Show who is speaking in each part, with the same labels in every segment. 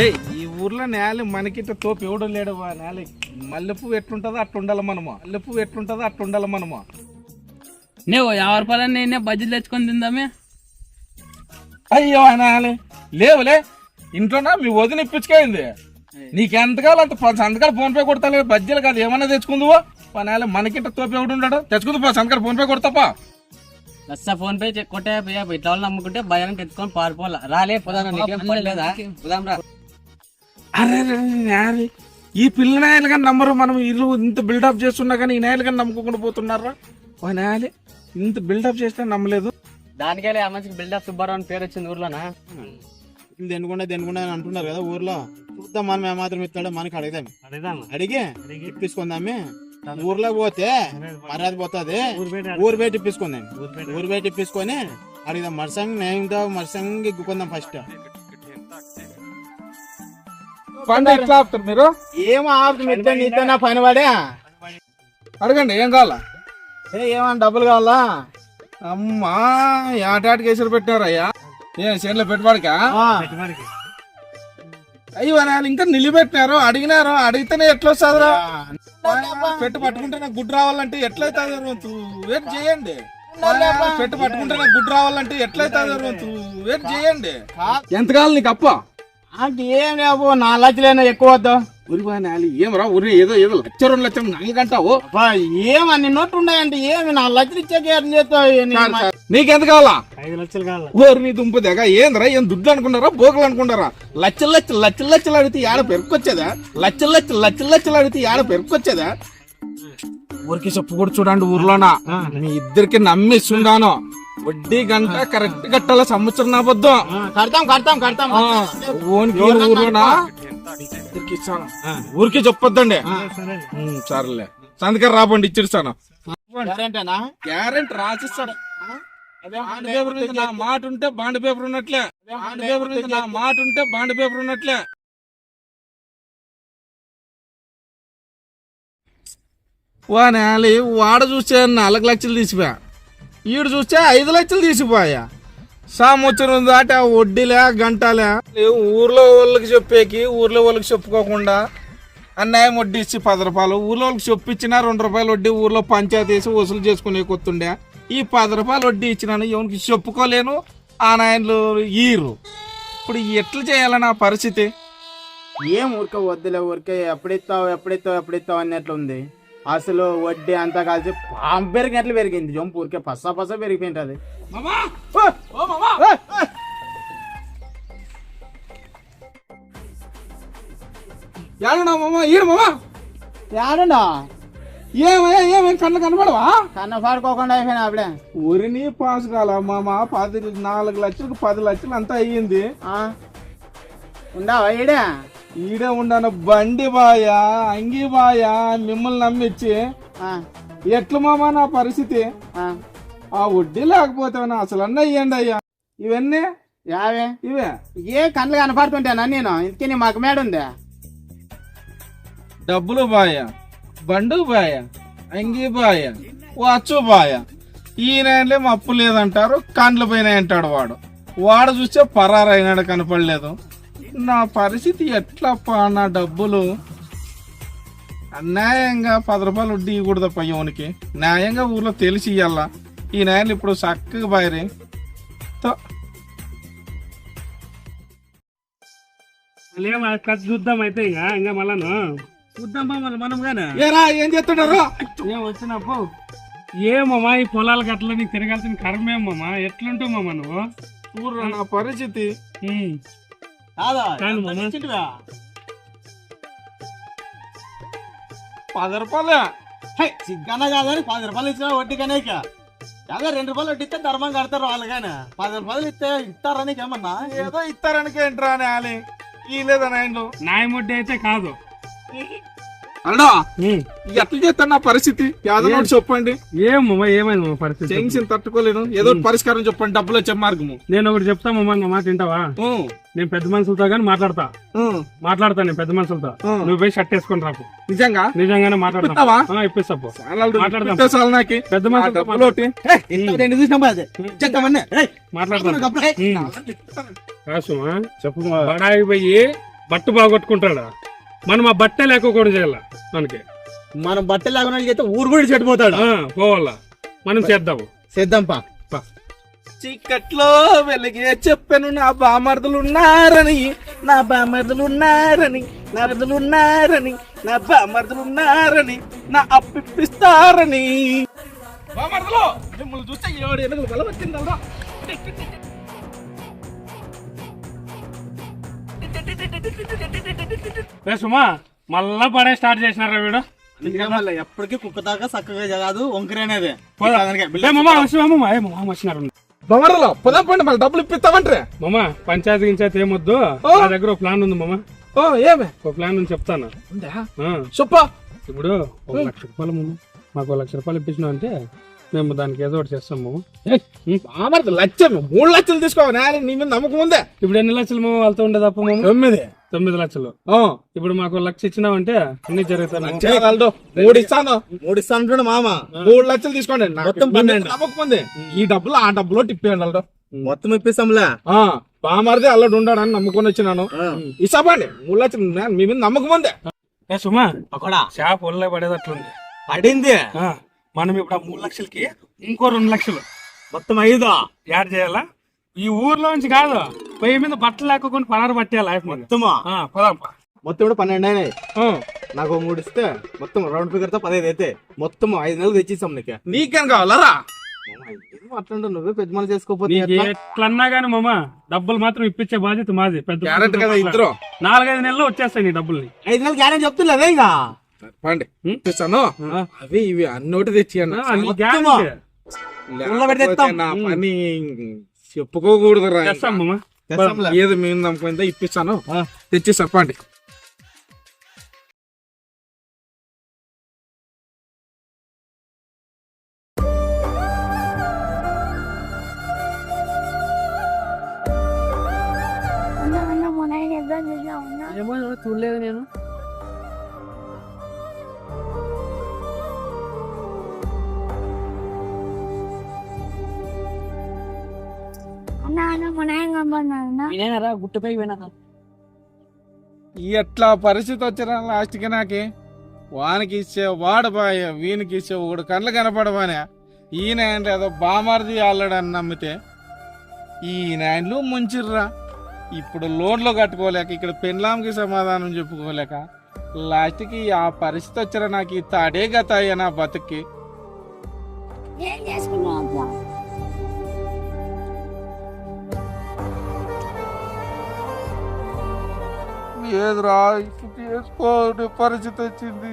Speaker 1: ఏయ్ ఈ ఊర్లో నేల మనకిట తోపు ఎవడు లేడు వా నేల మల్లెపువ్వు ఎట్లుంటుందో అట్టుండాలి మనము. మల్లెపువ్వు ఎట్లుంటుందో అట్టుండాలి మనము.
Speaker 2: నువ్వు యాభై రూపాయలు నేనే బజ్జీలు తెచ్చుకొని తిందామే.
Speaker 1: అయ్యో నేల. లేవులే ఇంట్లోనా? మీ వదిన ఇప్పించుకోయింది. నీకెంత కావాలంటే పది సంతకాలు ఫోన్ పే కొడతా బజ్జీలు కాదు ఏమన్నా తెచ్చుకుందువో? పా నేల మనకిట తోపు ఎవడు ఉండడు. తెచ్చుకుందు పా సంతకాలు ఫోన్ పే కొడతాపా
Speaker 2: లచ్చ ఫోన్ పే కొట్టే పోయా ఇట్లా వాళ్ళు నమ్ముకుంటే భయానికి ఎత్తుకొని పారిపోవాలా. రాలే పోదాం లేదా? పోదాం రా.
Speaker 1: అరే ఈ పిల్ల నాయలు కానీ నమ్మరు మనం ఇల్లు ఇంత బిల్డప్ చేస్తున్నా కానీ ఈ నాయలు కానీ నమ్ముకోకుండా పోతున్నారా? ఓ నాయలే ఇంత బిల్డప్ చేస్తే నమ్మలేదు.
Speaker 2: దానికే ఆ మనిషికి బిల్డప్ సుబ్బారావు అని పేరు వచ్చింది ఊర్లోనా?
Speaker 3: వీళ్ళు దెనుకుండా దెనుకుండా అని అంటున్నారు కదా ఊర్లో. చూద్దాం మనం ఏమాత్రం ఇస్తాడో మనకి అడుగుదాం. అడిగి ఇప్పించుకుందామే ఊర్లో పోతే మర్యాద పోతుంది. ఊరు బయట ఇప్పించుకుందాం. ఊరు బయట ఇప్పించుకొని అడుగుదాం. మరసంగ్ నేమ్తో మరసంగ్ ఇగ్గుకుందాం ఫస్ట్
Speaker 1: పండు ఎట్లా ఆపుతారు మీరు?
Speaker 3: ఏం ఆపుతుంది నీతో నా పని పడే
Speaker 1: అడగండి ఏం కావాలా?
Speaker 3: ఏ ఏమన్నా డబ్బులు కావాలా?
Speaker 1: అమ్మా ఏటాటికి ఎసురు పెట్టారయ్యా ఏం చేనులో పెట్టుబడికా? అయ్యో నాయన ఇంకా నిలబెట్టినారు అడిగినారు అడిగితేనే ఎట్లా వస్తుందిరా పెట్టు పట్టుకుంటే నాకు గుడ్డు రావాలంటే ఎట్లయితే వెయిట్ చేయండి. పెట్టు పట్టుకుంటే నాకు గుడ్డు రావాలంటే ఎట్లయితే వెయిట్ చేయండి. ఎంత కావాలి నీకు అప్ప?
Speaker 3: నాకు ఏం లేవు నా లచ్చలేనా ఎక్కువ వద్దు?
Speaker 1: ఉరి నాలి ఏం రా ఉరి ఏదో ఏదో లక్ష రెండు లక్షలు నాలుగంటావు
Speaker 3: ఏమన్ని నోట్లు ఉన్నాయండి ఏమి నా లచ్చలు ఇచ్చాక ఏం చేస్తావు నీ మ-
Speaker 1: నీకెంత కావాలా? ఓరి నీ ఏందిరా ఏం దుడ్డు అనుకున్నారా బోకలు అనుకున్నారా? లచ్చలు లచ్చలు లచ్చలు లచ్చలు అడిగితే ఏడ పెరుకొచ్చేదా లచ్చలు లచ్చలు లచ్చలు లచ్చలు అడిగితే ఏడ పెరుకొచ్చేదా ఊరికి చెప్పు కూడా చూడండి ఊర్లోనా? మీ ఇద్దరికి నమ్మిస్తుండాను. వడ్డీ గంట కరెక్ట్ కట్టాల? సంవత్సరం అబద్ధం
Speaker 3: ఆ, కడతాం కడతాం కడతాం.
Speaker 1: ఓన్కి ఇస్తాను ఊరికి చెప్పొద్దండి. సరేలే. సంతకం రాబండి ఇచ్చిస్తాను? గ్యారెంటీ రాసిస్తాడు. బాండ్ పేపర్ మీద నా మాట ఉంటే బాండ్ పేపర్ ఉన్నట్లే. బాండ్ పేపర్ మీద నా మాట ఉంటే బాండ్ పేపర్ ఉన్నట్లే. వాడ చూస్తే నాలుగు లక్షలు తీసిపోయా. ఈడు చూస్తే ఐదు లక్షలు తీసిపోయా. సంవత్సరం దాటి వడ్డీలే గంటలే. ఊర్లో వాళ్ళకి చెప్పేకి ఊర్లో వాళ్ళకి చెప్పుకోకుండా అన్యాయం వడ్డీ ఇచ్చి పది రూపాయలు ఊర్లో వాళ్ళకి చెప్పించినా రెండు రూపాయలు వడ్డీ ఊర్లో పంచాయతీ వేసి వసూలు చేసుకునే కొత్తుండే. ఈ పది రూపాయలు వడ్డీ ఇచ్చినాను ఎవరికి చెప్పుకోలేను ఆ నాయనలు ఈరు. ఇప్పుడు ఎట్లా చేయాలి నా పరిస్థితి?
Speaker 3: ఏం ఊరికే వద్దులే ఊరికే ఎప్పుడిస్తావు ఎప్పుడిస్తావు ఎప్పుడిస్తావు అన్నట్లు ఉంది అసలు వడ్డీ అంతా కలిసి పాము పెరిగినట్లు పెరిగింది. జంపు ఊరికే పస్సా పస్సా పెరిగిపోయింటది.
Speaker 1: ఏడన్నా మామ! ఈడు మామా?
Speaker 3: ఏడన్నా?
Speaker 1: ఏమయ్యా ఏమేం కళ్ళు కనబడవా?
Speaker 3: కన్న పాడుకోకుండా అయిపోయినా అప్పుడే.
Speaker 1: ఊరిని పాస్ కాల మామ? పది నాలుగు లక్షలకు పది లక్షలు అంతా అయ్యింది.
Speaker 3: ఆ? ఉండావా ఈడే?
Speaker 1: ఈడే ఉండాను బండి బాయా అంగి బాయా మిమ్మల్ని నమ్మిచ్చి. ఎట్ల మామ నా పరిస్థితి?
Speaker 3: ఆ.
Speaker 1: వడ్డీ లేకపోతే అసలు అన్న ఇయ్యండి అయ్యా. ఇవన్నీ?
Speaker 3: యావే.
Speaker 1: ఇవే?
Speaker 3: ఏ కళ్ళు కనపడుతుంటానా నేను? ఇంతకీ నీ మాకు మేడ ఉందా
Speaker 1: డబ్బులు బాయ బండు బాయ అంగి బాయ వాచు బాయ. ఈయనలేం అప్పు లేదంటారు కండ్ల పైన అంటాడు వాడు. వాడు చూస్తే పరారైనాడు కనపడలేదు. నా పరిస్థితి ఎట్లప్పా నా డబ్బులు? అన్యాయంగా పది రూపాయలు వడ్డీ ఇవ్వకూడదు పయ్యోనికి న్యాయంగా ఊర్లో తెలిసి ఇయ్యాల. ఈ నాయలు ఇప్పుడు చక్కగా బాయరే.
Speaker 4: చూద్దాం అయితే ఇంకా ఇంకా మళ్ళాను చూద్దాం మళ్ళీ మనం
Speaker 1: ఏరా ఏం చేస్తున్నారు
Speaker 4: ఏం వచ్చినప్పు ఏమమ్మా ఈ పొలాలకు అట్లా నీకు తిరగాల్సిన కర్మేమమ్మా ఎట్లుంటావు మామ నువ్వు?
Speaker 1: చూడరా నా పరిస్థితి. పది రూపాయలే.
Speaker 3: హై, సిగ్గన్న కాదని పది రూపాయలు ఇచ్చిన వడ్డీ కనేక అదే రెండు రూపాయలు వడ్డీ ఇస్తే ధర్మం కడతారు వాళ్ళు కానీ. పది రూపాయలు ఇస్తే ఇస్తారా నీకేమన్నా
Speaker 1: ఏదో ఇస్తారనికేంట్రా అని ఆలి. ఈ లేదా నాయనలు?
Speaker 4: నాయముడ్డి అయితే కాదు.
Speaker 1: అన్నా. ఎట్లా చేస్తాను నా పరిస్థితి? ఒకటి చెప్పండి.
Speaker 4: ఏమమ్మా ఏమైంది మా పరిస్థితి
Speaker 1: టెన్షన్ తట్టుకోలేను. ఏదో ఒకటి పరిష్కారం చెప్పండి డబ్బులు వచ్చే మార్గము.
Speaker 4: నేను ఒకటి చెప్తామమ్మా నా మాట వింటావా?
Speaker 1: ఊ,
Speaker 4: నేను పెద్ద మనుషులతో కానీ మాట్లాడతా. మాట్లాడతా నేను పెద్ద మనుషులతో. నువ్వు పోయి షర్ట్ వేసుకొని రాపు.
Speaker 1: నిజంగా?
Speaker 4: నిజంగానే మాట్లాడతా.
Speaker 1: ఇప్పిస్తావా?
Speaker 4: ఆ, ఇప్పిస్తా.
Speaker 1: పెట్టేసాలు నాకు?
Speaker 4: పెద్ద కాసుమా చెప్పు బడాయి పోయి బట్ట బాగొట్టుకుంటాడా? మనం ఆ బట్టే లేకోకుండా చేయాల మనకి?
Speaker 3: మనం బట్టలు లేకుండా అయితే ఊరు కూడా చెడిపోతాడు?
Speaker 4: ఆ, పోవాలా? మనం చేద్దాము.
Speaker 3: చేద్దాంపా
Speaker 1: చీకట్లో వెలిగే చెప్పాను నా బామర్దులు ఉన్నారని నా బామర్దులు ఉన్నారని నా మరుదులు ఉన్నారని నా బామర్దులు ఉన్నారని నా అప్పిస్తారని బామర్దులు మిమ్మల్ని చూస్తే ఏడు ఎనుగులు
Speaker 4: రే సుమా మళ్ళా పడే స్టార్ట్ చేసినారా వీడు?
Speaker 3: ఎప్పటికీ కుక్క దాకా చక్కగా కాదు వంకరేనేది
Speaker 4: పోదా. ఏ మామ వచ్చి మామ ఏ మామ వచ్చినారు.
Speaker 1: బామర్దులు పొలం పండి మళ్ళీ డబ్బులు ఇప్పిస్తామంటే.
Speaker 4: మామ పంచాయతీ గించాయతీ ఏమొద్దు. నా దగ్గర ఒక ప్లాన్ ఉంది మామ.
Speaker 1: ఓ ఏమే?
Speaker 4: ఒక ప్లాన్ ఉంది చెప్తాను.
Speaker 1: ఉందా?
Speaker 4: ఇప్పుడు ఒక లక్ష రూపాయలు మామ మాకు ఒక లక్ష రూపాయలు ఇప్పించినావు అంటే మేము దానికి ఏదో ఒకటి చేస్తాం మామ
Speaker 1: బామర్దు లక్షలు మూడు లక్షలు తీసుకోవాలి. నా మీద నమ్మకం ఉందే?
Speaker 4: ఇప్పుడు ఎన్ని లక్షలు మామ వాళ్ళతో ఉండేది అప్ప మామ?
Speaker 1: తొమ్మిది.
Speaker 4: తొమ్మిది లక్షలు.
Speaker 1: ఆ,
Speaker 4: ఇప్పుడు మాకు లక్ష ఇచ్చినావంటే అన్ని.
Speaker 1: చేయగలడు మూడు ఇస్తాను.
Speaker 3: మూడు ఇస్తాను మామ.
Speaker 1: మూడు లక్షలు తీసుకోండి. నాకు
Speaker 3: మొత్తం పన్నెండు.
Speaker 1: నమ్మకం ఉంది. ఈ డబ్బులు ఆ డబ్బులో టిప్పేయండి అల్లుడు.
Speaker 3: మొత్తం ఇప్పిస్తాంలే.
Speaker 1: ఆ. బామర్ది అల్లడు ఉండాడని నమ్ముకొని వచ్చినాను. ఇసాపండి మూడు లక్షలు. మీ మీద నమ్మకం ఉంది.
Speaker 4: ఏ సుమా షాప్ ఒళ్ళే పడేది అట్లుంది
Speaker 3: పడింది.
Speaker 4: ఆ, మనం ఇప్పుడు ఆ మూడు లక్షలకి ఇంకో రెండు లక్షలు.
Speaker 3: మొత్తం ఐదు
Speaker 4: యాడ్ చేయాలా? ఈ ఊర్లో నుంచి కాదు పొయ్యి మీద బట్టలు లేకుండా పనారు పట్టేయాలి లైఫ్ పోదాంపా
Speaker 3: మొత్తం కూడా పన్నెండు అయినాయి. నాకు మూడు ఇస్తే మొత్తం రౌండ్ ఫిగర్తో పదహైదు అయితే మొత్తం ఐదు నెలలు తెచ్చిస్తాం నీకు.
Speaker 1: నీకేం కావాలరా
Speaker 3: అట్లా నువ్వే పెద్ద మనసు చేసుకోపోతే?
Speaker 4: ఎట్లన్నా గానీ మామ డబ్బులు మాత్రం ఇప్పించే బాధ్యత మాది. పెద్ద
Speaker 1: గ్యారెంటీ కదా ఇద్దరు.
Speaker 4: నాలుగైదు నెలలు వచ్చేస్తాయి నీ డబ్బుల్ని.
Speaker 3: ఐదు నెలలు గ్యారెంటీ చెప్తున్నా ఇంకా.
Speaker 1: పండి ఇస్తాను అవి ఇవి అన్నోటి తెచ్చియన్న
Speaker 4: ఆ, నీ గ్యారెంటీ.
Speaker 3: ఊళ్ళో పెడితే ఇస్తాం.
Speaker 1: నా పని చెప్పుకోకూడదురా
Speaker 4: చేస్తాం మామ.
Speaker 3: తెస్తాంలే.
Speaker 1: ఏది మీద నమ్మకం ఇప్పిస్తాను. తెచ్చి చెప్పండి.
Speaker 5: అన్న అన్న
Speaker 2: ఏమో చూడలేదు నేను. వినేనారా గుట్టుపై వినా
Speaker 1: ఎట్లా పరిస్థితి వచ్చిన లాస్ట్కి నాకి? వానికి ఇచ్చే వాడు బాయ వీనికి ఇచ్చే ఒకడు కళ్ళు కనపడబానే ఈ నాయన ఏదో బామార్ది అల్లడని నమ్మితే ఈ నాయనలు ముంచిర్రా. ఇప్పుడు లోన్లో కట్టుకోలేక ఇక్కడ పెన్లాంకి సమాధానం చెప్పుకోలేక లాస్ట్కి ఆ పరిస్థితి వచ్చిన నాకు ఈ తాడే గత అయ్యా నా బతుక్కి.
Speaker 5: ఏం చేసుకున్నావు
Speaker 1: ఏదిరా? ఇప్పుడు చేసుకోని పరిస్థితి వచ్చింది.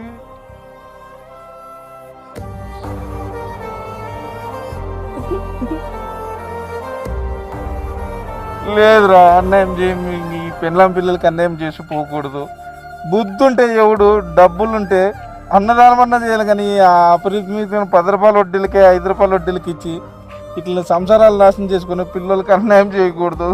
Speaker 1: లేదురా అన్యాయం చేయి. మీ పెళ్ళాం పిల్లలకి అన్యాయం చేసి పోకూడదు. బుద్ధి ఉంటే ఎవడు డబ్బులుంటే అన్నదానం అన్న చేయాలి కానీ ఆ అపరిమితమైన పది రూపాయల వడ్డీలకి ఐదు రూపాయల వడ్డీలకి ఇచ్చి ఇట్లా సంసారాలు నాశనం చేసుకుని పిల్లలకి అన్యాయం చేయకూడదు.